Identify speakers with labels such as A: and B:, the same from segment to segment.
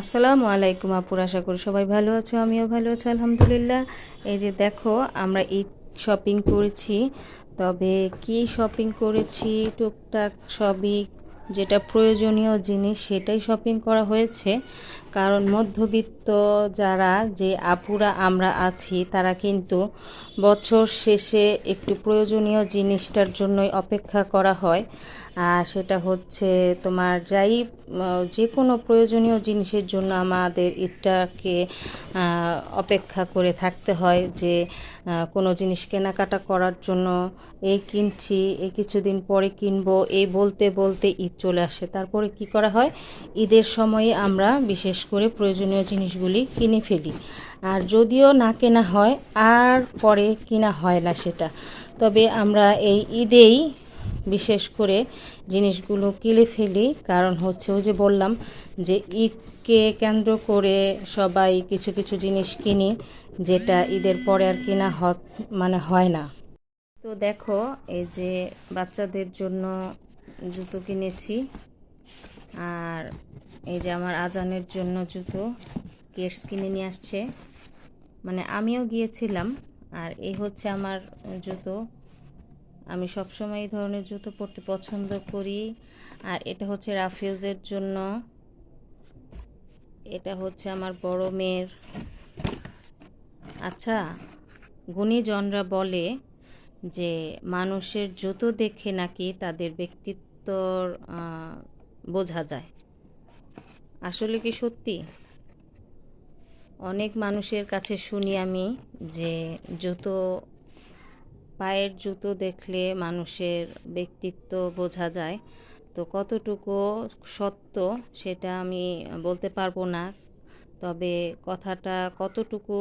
A: আসসালামু আলাইকুম আপুর আশা করি সবাই ভালো আছো, আমিও ভালো আছি, আলহামদুলিল্লাহ। এই যে দেখো, আমরা ঈদ শপিং করেছি, তবে কি শপিং করেছি, টুকটাক সবই যেটা প্রয়োজনীয় জিনিস সেটাই শপিং করা হয়েছে। কারণ মধ্যবিত্ত যারা, যে আপুরা আমরা আছি, তারা কিন্তু বছর শেষে একটু প্রয়োজনীয় জিনিসটার জন্যই অপেক্ষা করা হয়। সেটা হচ্ছে তোমার যাই যে কোনো প্রয়োজনীয় জিনিসের জন্য আমাদের ঈদটাকে অপেক্ষা করে থাকতে হয় যে কোনো জিনিস কেনাকাটা করার জন্য এই কিনছি, এই কিছুদিন পরে কিনবো, এই বলতে বলতে ঈদ চলে আসে। তারপরে কি করা হয়? ঈদের সময়ে আমরা বিশেষ করে প্রয়োজনীয় জিনিসগুলি কিনে ফেলি। আর যদিও না কেনা হয়, আর পরে কিনা হয় না সেটা। তবে আমরা এই ঈদেই বিশেষ করে জিনিসগুলো কিনে ফেলি। কারণ হচ্ছে ওই যে বললাম যে ঈদকে কেন্দ্র করে সবাই কিছু কিছু জিনিস কিনি, যেটা ঈদের পরে আর কিনা মানে হয় না। তো দেখো, এই যে বাচ্চাদের জন্য জুতো কিনেছি, আর এই যে আমার আজানের জন্য জুতো কেটস কিনে নিয়ে আসছে। মানে আমিও গিয়েছিলাম, আর এই হচ্ছে আমার জুতো। আমি সবসময় এই ধরনের জুতো পরতে পছন্দ করি। আর এটা হচ্ছে রাফিউজের জন্য। এটা হচ্ছে আমার বড় মেয়ের। আচ্ছা গুণীজনরা বলে যে মানুষের জুতো দেখে নাকি তাদের ব্যক্তিত্বর বোঝা যায়। আসলে কি সত্যি? অনেক মানুষের কাছে শুনি আমি যে জুতো পায়ের জুতো দেখলে মানুষের ব্যক্তিত্ব বোঝা যায়। তো কতটুকু সত্য সেটা আমি বলতে পারব না। তবে কথাটা কতটুকু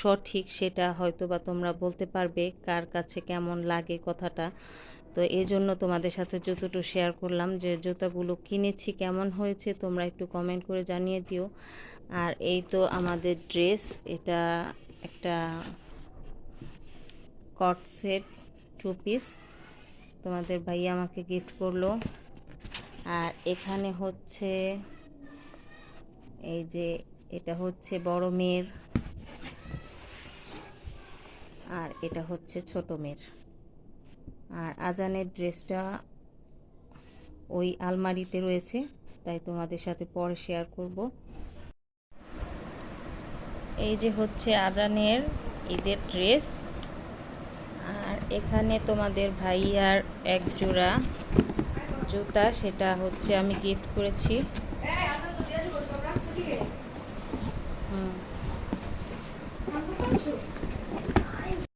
A: সঠিক সেটা হয়তো বা তোমরা বলতে পারবে, কার কাছে কেমন লাগে কথাটা। তো এই জন্য তোমাদের সাথে জুতোটু শেয়ার করলাম যে জুতাগুলো কিনেছি, কেমন হয়েছে, তোমরা একটু কমেন্ট করে জানিয়ে দিও। আর এই তো আমাদের ড্রেস এটা একটা কট সেট টু পিস তোমাদের ভাইয়া আমাকে গিফট করল। আর এখানে হচ্ছে, এই যে এটা হচ্ছে বড় মেয়ের। আর এটা হচ্ছে ছোট মেয়ের। আর আজানের ড্রেসটা ওই আলমারিতে রয়েছে, তাই তোমাদের সাথে পরে শেয়ার করব। এই যে হচ্ছে আজানের ঈদের ড্রেস এখানে তোমাদের ভাইয়ার এক জোড়া জুতা সেটা হচ্ছে আমি গিফট করেছি।